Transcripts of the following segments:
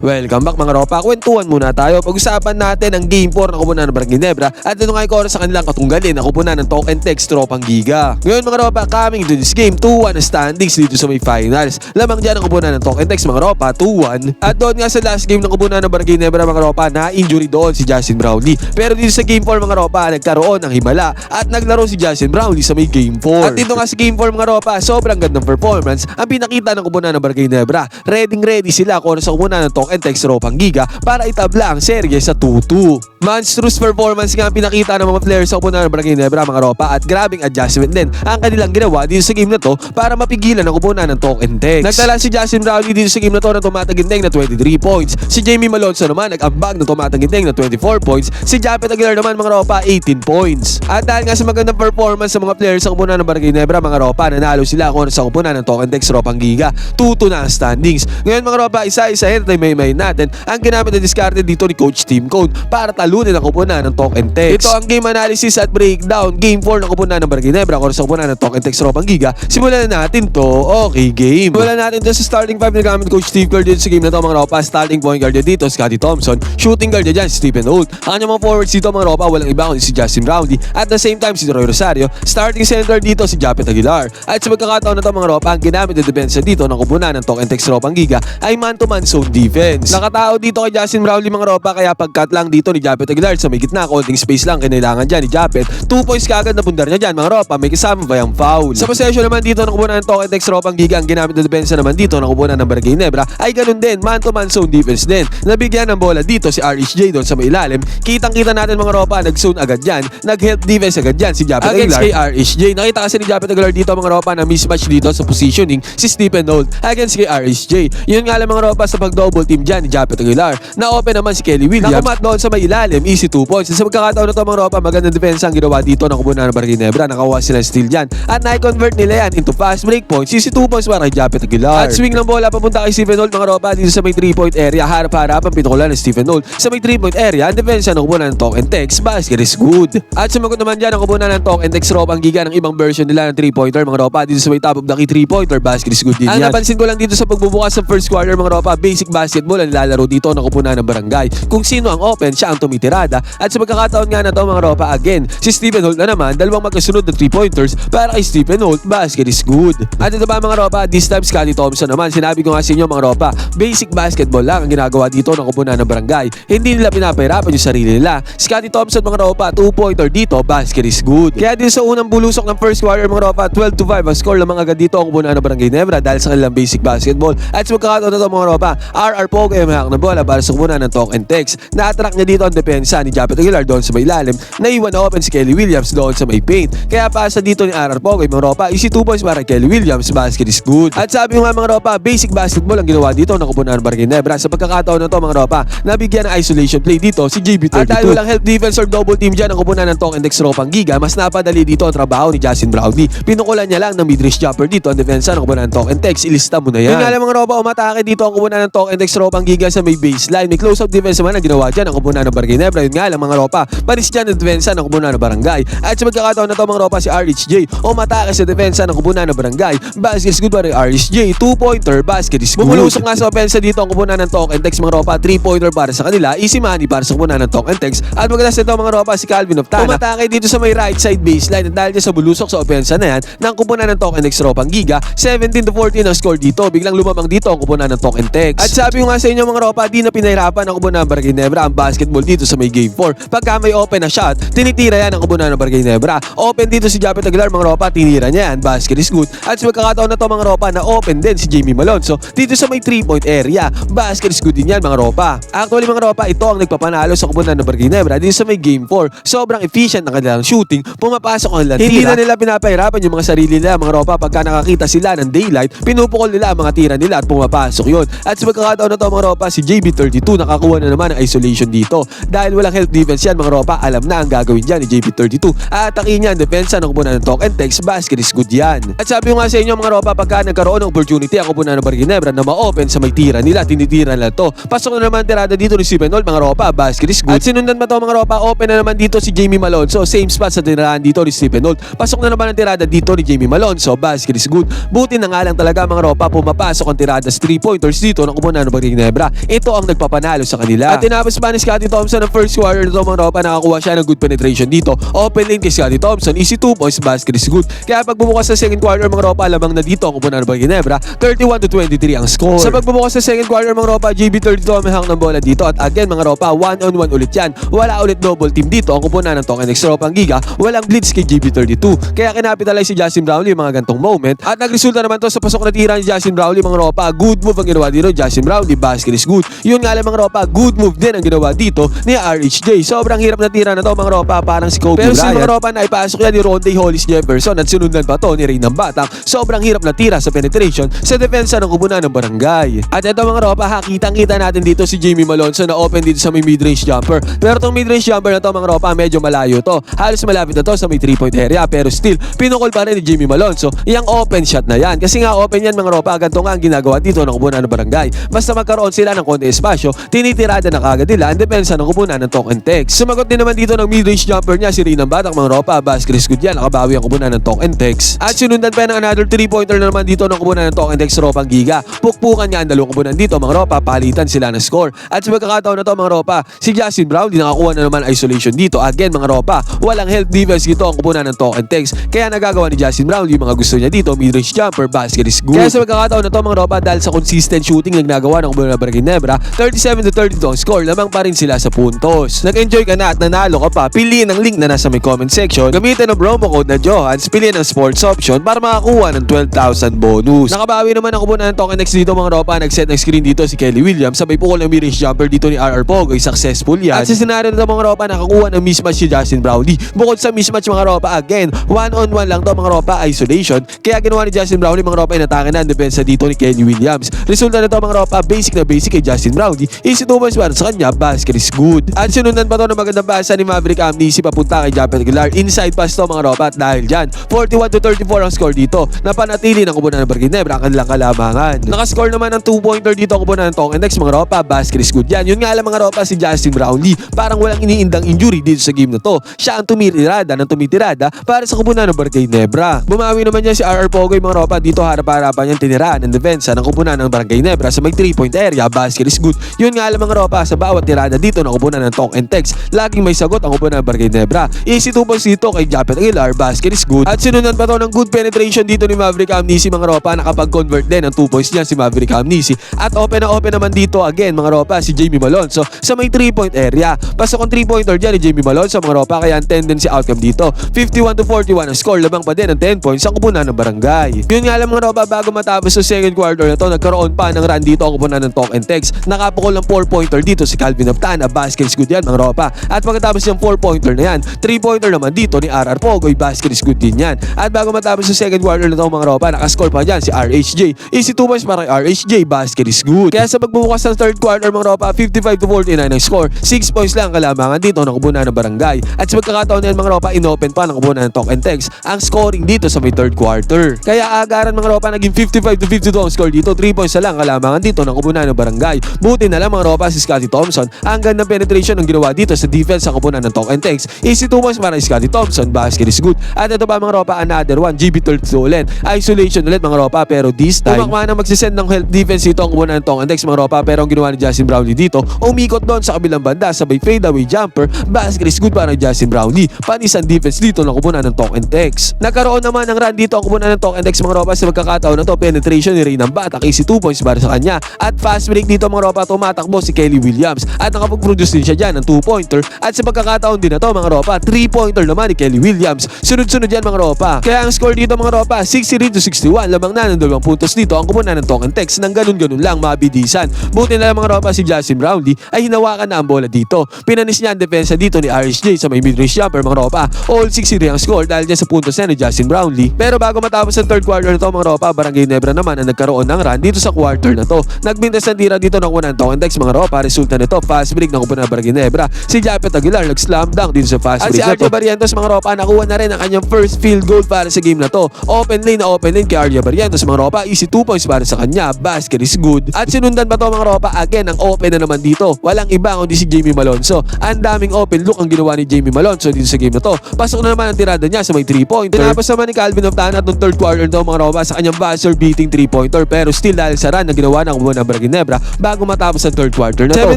Welcome back mga ropa. Kwentuhan muna tayo. Pag-usapan natin ang Game 4 ng kupunan ng Barangay Ginebra at ito nga yung sa kanilang katunggalin ang kupunan ng Token Text Tropang Giga. Ngayon mga ropa, coming to this game, 2-1 ang standings dito sa may finals. Lamang dyan ang kupunan ng Token Text mga ropa, 2-1. At doon nga sa last game ng kupunan ng Barangay Ginebra mga ropa, na-injury doon si Justin Brownlee. Pero dito sa Game 4 mga ropa, nagkaroon ng himala at naglaro si Justin Brownlee sa may Game 4. At dito nga sa Game 4 mga ropa, sobrang gandang performance ang pinakita ng kupunan ng Barangay Ginebra. Ready ready sila kung ano sa kupunan ng Token Text Tropang Giga para itabla ang serye sa 2-2. Monstrous performance nga ang pinakita ng mga players sa kupunan ng Barangay Ginebra mga ropa at grabing adjustment din ang kanilang ginawa dito sa game na to para mapigilan ang kupunan ng Token Text. Nagtala si Justin Brownlee dito sa game na to na tumatagindeng na 23 points. Si Jamie Malonzo naman nag-ambag na tumatagindeng na 24 points. Si Japet Aguilar naman mga ropa 18 points. At dahil nga sa magandang performance sa mga players sa kupunan ng Barangay Ginebra mga ropa nanalo sila kung ano sa kupunan ng Token Text Ropang Giga 2-2 na ang standings. Ngayon mga ropa isa-isahin at may may natin ang ginamit na diskarte dito ni Coach Team Code para talunin ang kupunan ng Token Text. Ito ang game analysis at breakdown. Game 4 ng kupunan ng Barangay Ginebra kung ano sa kupunan ng Token Text Ropang Giga. Simulan na natin to. Okay, game. Simulan natin to sa starting 5 na gamit Coach Steve Kerr dito sa game na to mga ropa. Starting point guard dito, Scotty Thompson. Shooting guard dyan, Stephen Holt. Ang kanyang mga forwards dito mga ropa, walang iba kundi si Justin Roundy. At the same time, si Roy Rosario. Starting center dito, si Japet Aguilar. At sa pagkakataon na to mga ropa, ang ginamit na depensa dito ng kupunan ng Token Text Ropang Giga ay man-to-man zone defense. Nakatao dito kay Justin Brownlee mga ropa, kaya pag-cut lang dito ni Japet Aguilar sa may gitna, konting space lang kinailangan dyan ni Japet. 2 points kagad na bundar niya dyan mga ropa, may kasama ba yung foul? Sa possession naman dito ng kupunan ng Token Text Ropang Giga, ang ginamit na depensa naman dito ng kupunan ng Barangay Nebra ay ganun din, man-to-man zone defense din. Nabigyan ng bola dito si RHJ doon sa may ilalim. Kitang-kita natin mga ropa, nag-zone agad yan. Nag-help defense agad yan si Japet Aguilar. Against kay RHJ. Nakita kasi ni Japet Aguilar dito mga ropa na mismatch dito sa positioning si Stephen Holt against kay RHJ. Yun nga lang mga ropa sa pag-double team dyan ni Japet Aguilar. Na-open naman si Kelly Williams. Nakumat doon sa may ilalim, easy 2 points. Sa pagkakataon na to mga ropa, magandang depensa ang ginawa dito ng kubunan ng Barangay Nebra. Nakakuha sila ng steal dyan. At na-convert nila yan into fast break points. Easy 2 points para kay Japet Aguilar. At swing ng bola papunta kay Stephen Holt mga ropa dito sa may 3 point area. Harap-harap ang pinukulan ng Stephen Holt. Sa may 3 point area, ang depensa ng kubunan ng Token Text. Basket is good. At sumagot naman dyan ang kubunan ng Token Text ropa ang giga ng ibang version nila ng 3 pointer mga ropa dito sa may top of the key 3 pointer. Basket is good din Ang yan. napansin ko lang dito sa pagbubukas sa first quarter mga ropa, basic basketball ang nilalaro dito ng kupunan ng barangay. Kung sino ang open, siya ang tumitirada. At sa pagkakataon nga na to mga ropa, again, si Stephen Holt na naman, dalawang magkasunod na 3 pointers para kay Stephen Holt, basket is good. At ito ba mga ropa, this time Scotty Thompson naman, sinabi ko nga sa inyo mga ropa, basic basketball lang ang ginagawa dito ng kupunan ng barangay. Hindi nila pinapahirapan yung sarili nila. Scotty Thompson mga ropa, 2 pointer dito, basket is good. Kaya din sa unang bulusok ng first quarter mga ropa, 12 to 5 ang score lamang agad dito ang kupunan ng barangay Nebra dahil sa kanilang basic basketball. At sa magkakataon na to mga ropa, RR Pogue ay mahak na bola para sa kupunan ng talk and text. Na-attract niya dito ang depensa ni Japet Aguilar doon sa may ilalim. Naiwan na open si Kelly Williams doon sa may paint. Kaya pasa dito ni RR Pogue mga ropa, easy 2 points para Kelly Williams, basket is good. At sabi nga mga ropa, basic basketball ang ginawa dito ng kupunan ng barangay Nebra. Sa pagkakataon na to mga ropa, nabigyan ng isolation play dito si JB32. At dahil walang help defense or double team dyan ang kupunan ng talk and text ropang giga, mas napadali dito ang trabaho ni Justin Brownlee. Pinukulan niya lang ng mid-range jumper dito ang depensa ng kupunan ng talk and text. Ilista mo na yan. Yung nga lang mga ropa, umatake dito ang kupunan ng talk and text ropang giga sa may baseline. May close-up defense naman ang ginawa dyan ang kupunan ng Barangay Nebra. Yun nga lang mga ropa, panis dyan ang depensa ng kupunan ng barangay. At sa magkakataon na to mga ropa si RHJ, umatake sa depensa ng kupunan ng barangay. Basket is good para RHJ, 2-pointer, basket is good. Bumulusok nga sa opensa dito ang kupunan ng talk and text mga ropa, 3-pointer para sa kanila, easy money para sa kupunan ng talk and text. At magalas nito mga ropa si Calvin of Tana. Umatake dito sa may right side baseline at dahil sa bulusok sa opensa na yan, ng kupunan ng talk and text ropang giga, 17 to 14 ang score dito. Biglang lumamang dito ang kupunan ng talk and text. At sabi ko nga sa inyo mga ropa, di na pinahirapan ang kupunan ng Barangay Nebra ang basketball dito sa may game 4. Pagka may open na shot, tinitira yan ang kupunan ng Barangay Nebra. Open dito si Japet Aguilar mga ropa, tinira niya yan. Basket is good. At sa magkakataon na to mga ropa na open din si Jamie Malonzo dito sa may 3 point area. Basket is good din yan mga ropa. Actually mga ropa, ito ang nagpapanalo sa kupunan ng Barangay Nebra dito sa may game 4. Sobrang efficient ang kanilang shooting, pumapasok ang kanilang Hindi na nila pinapahirapan yung mga sarili nila mga ropa pagka nakakita sila ng daylight, pinupukol nila ang mga tira nila at pumapasok yun. At sa magkakataon na to mga ropa, si JB32 nakakuha na naman ng isolation dito. Dahil walang help defense yan mga ropa, alam na ang gagawin dyan ni JB32. Atakin niya ang depensa ng kupunan ng talk and text, basket is good yan. At sabi ko nga sa inyo mga ropa, pagka nagkaroon ng opportunity ang kupunan ng Barangay Nebra na ma-open sa may tira nila, tinitira nila to. Pasok na naman tirada dito ni Stephen Holt mga ropa, basket is good. At sinundan pa to mga ropa, open na naman dito si Jamie Malonzo, same spot sa tirahan dito ni Stephen Holt. Pasok na naman ang tirada dito ni Jamie Malonzo, basket is good. Buti na nga lang talaga mga ropa, pumapasok ang tirada sa 3 pointers dito ng kupunan ng Barangay Ginebra. Ito ang nagpapanalo sa kanila. At tinapos pa ni Scottie Thompson ang first quarter nito mga ropa, nakakuha siya ng good penetration dito. Open lane kay Scottie Thompson, easy 2 points, basket is good. Kaya pag bumukas sa second quarter mga ropa, lamang na dito ang kupunan ng Ginebra, 31 to 23 ang score. Sa pagbubukas sa second quarter mga ropa, JB32 ang may hawak ng bola dito. At again mga ropa, one on one ulit yan. Wala ulit double team dito ang kupunan ng Token X Ropa ang Giga. Walang blitz kay JB32. Kaya kinapitalize si Justin Brownlee mga gantong moment. At nagresulta naman to sa pasok na tira ni Justin Brownlee mga ropa. Good move ang ginawa dito Justin Brownlee. Basket is good. Yun nga lang mga ropa, good move din ang ginawa dito ni RHJ. Sobrang hirap na tira na to mga ropa, parang si Kobe Pero si mga ropa na ipasok yan ni Ronde Hollis Jefferson at sinundan pa to ni Ray ng Batang. Sobrang hirap na tira sa penetration sa depensa ng kubunan ng barangay. At ito mga ropa, ha, kitang-kita natin dito si Jimmy Malonzo na open dito sa may mid-range jumper. Pero tong mid-range jumper na to mga ropa, medyo malayo to. Halos malapit na to sa may 3-point area pero still, pinukol pa rin ni Jimmy Malonzo yung open shot na yan. Kasi nga open yan mga ropa, ganito nga ang ginagawa dito ng kubunan ng barangay. Basta magkaroon sila ng konti espasyo, tinitirada na kagad nila ang depensa ng kubunan ng token text. Sumagot din naman dito ng mid-range jumper niya si Rinang Batak mga ropa, basket is good yan, nakabawi ang kubunan ng token text. At sinundan pa ng another 3-pointer na naman dito ng kubunan ng token text ropang giga. Pukpukan nga ang dalawang kubunan dito mga ropa, palitan sila ng score. At sa pagkakataon na to mga ropa, si Justin Brown di nakakuha na naman isolation dito. Again mga ropa, walang help defense dito ang kubunan ng token text. Kaya nagagawa ni Justin Brown yung mga gusto niya dito, mid-range jumper, basket is good. Kaya sa pagkakataon na to mga ropa, dahil sa consistent shooting na ginagawa ng kubunan ng Barangay Nebra, 37 to 32 ang score, lamang pa rin sila sa puntos. Nag-enjoy ka na at nanalo ka pa, piliin ang link na nasa may comment section, gamitin ang promo code na Johans, piliin ang sports option para makakuha ng 12,000 bonus. Nakabawi naman ang kubunan ng token next dito mga ropa, nag-set ng screen dito si Kelly Williams, sabay pukol ng mid-range jumper dito ni RR Pogoy, successful yan. At sa scenario na mga ropa, nakakuha ng mismatch si Justin Brownlee. Bukod sa mismatch mga ropa, again, one-on-one lang to mga ropa, isolation. Kaya ginawa ni Justin Brownlee mga ropa, inatake na ang depensa dito ni Kelly Williams. Resulta na to mga ropa, basic na basic kay Justin Brownlee. Easy two points para sa kanya, basket is good. At sinundan pa to ng magandang pasa ni Maverick Amnesty papunta kay Japet Aguilar. Inside pass to mga ropa at dahil dyan, 41 to 34 ang score dito. Napanatili ng kubunan ng Barginebra ang kanilang kalamangan. Nakascore naman ng 2-pointer dito ang kubunan ng Tong Index mga ropa, basket is good yan. Yun nga lang mga ropa si Justin Brownlee. Parang walang iniindang injury dito sa game na to. Siya ang tumitirada ng tumitirada para sa kubunan ng Barginebra. Bumawi naman niya si RR Pogoy mga ropa dito harap-harapan niyang tiniraan ng depensa ng kubunan ng Barangay Nebra sa may 3-point area, basket is good. Yun nga lang mga ropa sa bawat tirada dito ng kubunan ng Tong and Tex, laging may sagot ang kubunan ng Barangay Nebra. Easy 2 points dito kay Japet Aguilar, basket is good. At sinundan pa to ng good penetration dito ni Maverick Amnesty mga ropa, nakapag-convert din ng 2 points niya si Maverick Amnesty. At open na open naman dito again mga ropa si Jamie Malonzo sa may 3-point area. Pasok ang 3-pointer dyan ni Jamie Malonzo mga ropa kaya ang tendency outcome dito. 51 to 41 ang score, labang pa din ang 10 points ang kupunan ng barangay. Yun nga lang mga ropa bago matapos sa second quarter na to, nagkaroon pa ng run dito ang kupunan ng Talk and Text. Nakapukol ng 4-pointer dito si Calvin Aptana, basket is good yan mga ropa. At pagkatapos yung 4-pointer na yan, 3-pointer naman dito ni RR Pogoy, basket is good din yan. At bago matapos sa second quarter na to mga ropa, nakascore pa dyan si RHJ. Easy 2 points para kay RHJ, basket is good. Kaya sa pagbubukas ng third quarter mga ropa, 55 to 49 ang score. 6 points lang ang kalamangan dito ng kubunan ng barangay. At sa pagkakataon na yan mga ropa, inopen pa ng kubunan ng Talk and Text ang scoring dito sa may third quarter. Kaya agaran mga ropa, naging 55 to 52 ang score dito. 3 points lang kalamangan dito ng kubunan ng barangay. Buti na lang mga ropa si Scotty Thompson. Ang gandang penetration ng ginawa dito sa defense sa kubunan ng Talk and Text. Easy 2 points para kay Scotty Thompson. Basket is good. At ito pa mga ropa, another one. GB32 ulit. Isolation ulit mga ropa. Pero this time, tumakma na magsisend ng help defense dito ang kubunan ng Talk and Text mga ropa. Pero ang ginawa ni Justin Brownlee dito, umikot doon sa kabilang banda sabay fadeaway jumper. Basket is good para Justin Brownlee. Panisan defense dito ng kubunan ng Talk and Text. Nagkaroon naman ng run dito ang kubunan ng Talk and Text mga ropa sa magkakataon na to. Penetration ni Ray ng Batak. Easy 2 points para sa kanya. At fast break dito mga ropa, tumatakbo si Kelly Williams. At nakapag-produce din siya dyan ng 2-pointer. At sa pagkakataon din na to mga ropa, 3-pointer naman ni Kelly Williams. Sunod-sunod yan mga ropa. Kaya ang score dito mga ropa, 63 to 61. Lamang na ng dalawang puntos dito ang kupunan ng and Text nang ganun-ganun lang mabidisan. Buti na lang mga ropa si Justin Brownlee ay hinawakan na ang bola dito. Pinanis niya ang depensa dito ni RSJ sa may mid-range jumper mga ropa. All 63 ang score dahil dyan sa puntos niya ni Justin Brownlee. Pero bago matapos ang third quarter na to mga ropa, Barangay Nebra naman ang nagkaroon ng run dito sa quarter na to. Nagbintas ng tira dito ng unang Talk and Text mga ropa. Resulta nito, fast break ng kupunan ng Barangay Nebra. Si Japet Aguilar nag-slam dunk dito sa fast At break si na Arjo to. Barrientos mga ropa, nakuha na rin ang kanyang first field goal para sa game na to. Open lane na open lane kay Arjo Barrientos mga ropa. Easy 2 points para sa kanya. Basket is good. At sinundan pa to mga ropa. Again, ang open na naman dito. Walang iba kundi si Jamie Malonzo. Ang daming open look ang ginawa ni Jamie Malonzo dito sa game na to. Pasok na naman ang tirada niya sa may 3-pointer. Tinapos naman ni Calvin Oftana at third quarter to mga ropa sa kanyang buzzer beating 3-pointer. Pero still dahil sa run na ginawa ng kubunan ng Ginebra bago matapos ang third quarter na to.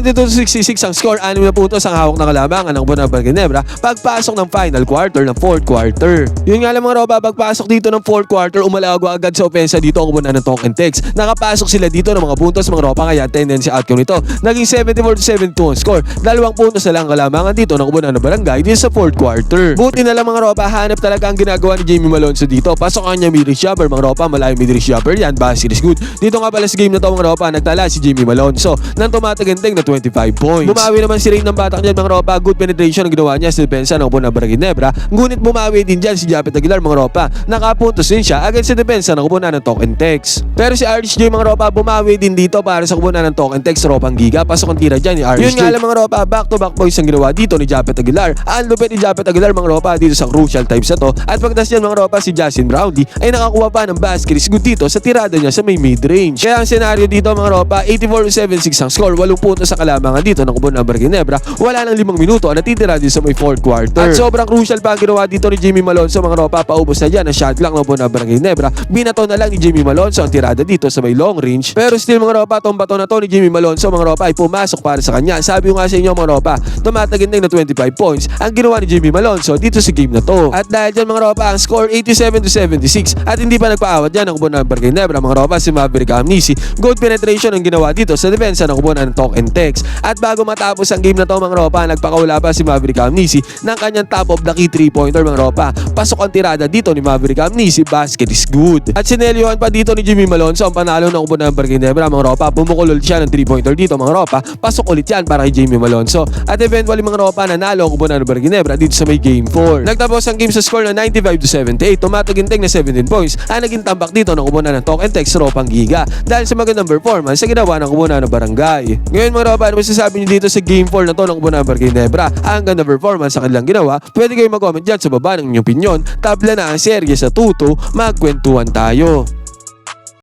72-66 ang score, 6 na puntos ang hawak ng kalamangan ng Bonabal Ginebra pagpasok ng final quarter ng fourth quarter. Yun nga lang mga ropa, pagpasok dito ng fourth quarter, umalago agad sa opensa dito ang kubunan ng Talk and Text. Nakapasok sila dito ng mga puntos mga ropa kaya tendency outcome nito. Naging 74-72 ang score. Dalawang puntos na lang ang kalamangan dito ng kubunan ng barangay dito sa fourth quarter. Buti na lang mga ropa, hanap talaga ang ginagawa ni Jamie Malonzo dito. Pasok ang niya mid-range jumper mga ropa, malayo mid-range jumper yan, basket is good. Dito nga pala sa game na to mga ropa, nagtala si Jamie Malonzo ng tumataginting na 25 points. Bumawi naman si Rain ng batak niyan mga ropa, good penetration ang ginawa niya sa depensa ng Barangay Ginebra. Ngunit bumawi din dyan si Japet Aguilar mga ropa. Nakapuntos din siya agad sa depensa ng kubunan ng Talk and Text. Pero si RHJ mga ropa bumawi din dito para sa kubunan ng Talk and Text ropang giga. Pasok ang tira dyan ni RHJ. Yun nga lang mga ropa, back to back points ang ginawa dito ni Japet Aguilar. Ang lupit ni Japet Aguilar mga ropa dito sa crucial times na to. At pagdas yan mga ropa si Justin Brownlee ay nakakuha pa ng basket is good dito sa tirada niya sa may mid-range. Kaya ang senaryo dito mga ropa, 84-76 ang score, 8 puntos sa kalamangan dito ng ng Barangay Ginebra. Wala nang 5 minuto ang natitira din sa may fourth quarter. At sobrang crucial pa ang ginawa dito ni Jimmy Malonzo mga ropa, paubos na dyan ang shot clock ng ng Barangay Ginebra. Binato na lang ni Jimmy Malonzo ang tirada dito sa may long range. Pero still mga ropa, tong bato na to ni Jimmy Malonzo mga ropa ay pumasok para sa kanya. Sabi ko nga sa inyo mga ropa, tumataginting na 25 points ang ginawa ni Jimmy Malonzo dito sa game na to. At dahil dyan mga ropa, ang score 87 to 76 at hindi pa nagpaawat yan ang ng Barangay Ginebra mga ropa si Maverick Amnisi. Good penetration ang ginawa dito sa depensa ng kubunan ng Talk and Text. At bago matapos ang game na to mga ropa, nagpakaula pa si Maverick Amnisi ng kanyang top of the key 3-pointer mga ropa. Pasok ang tirada dito ni Maverick Amnisi, basket is good. At sinelyohan pa dito ni Jimmy Malonzo ang panalo ng kubunan ng Barangay Ginebra mga ropa. Bumukol ulit siya ng 3-pointer dito mga ropa. Pasok ulit yan para kay Jimmy Malonzo. At eventually mga ropa, nanalo ang kubunan ng Barangay Ginebra dito sa may game 4. Nagtapos ang game sa score na 95 to 78. Tumataginting na 17 points ang naging tambak dito ng kubunan ng Talk and Text Ropang Giga dahil sa magandang performance sa ginawa ng kubunan ng barangay. Ngayon mga ropa, ano masasabi niyo dito sa game 4 na to ng kubunan ng Barangay Ginebra? Ang ganda performance sa kanilang ginawa. Pwede kayo mag-comment dyan sa baba ng inyong opinion. Tabla na ang serye sa tuto, magkwentuhan tayo.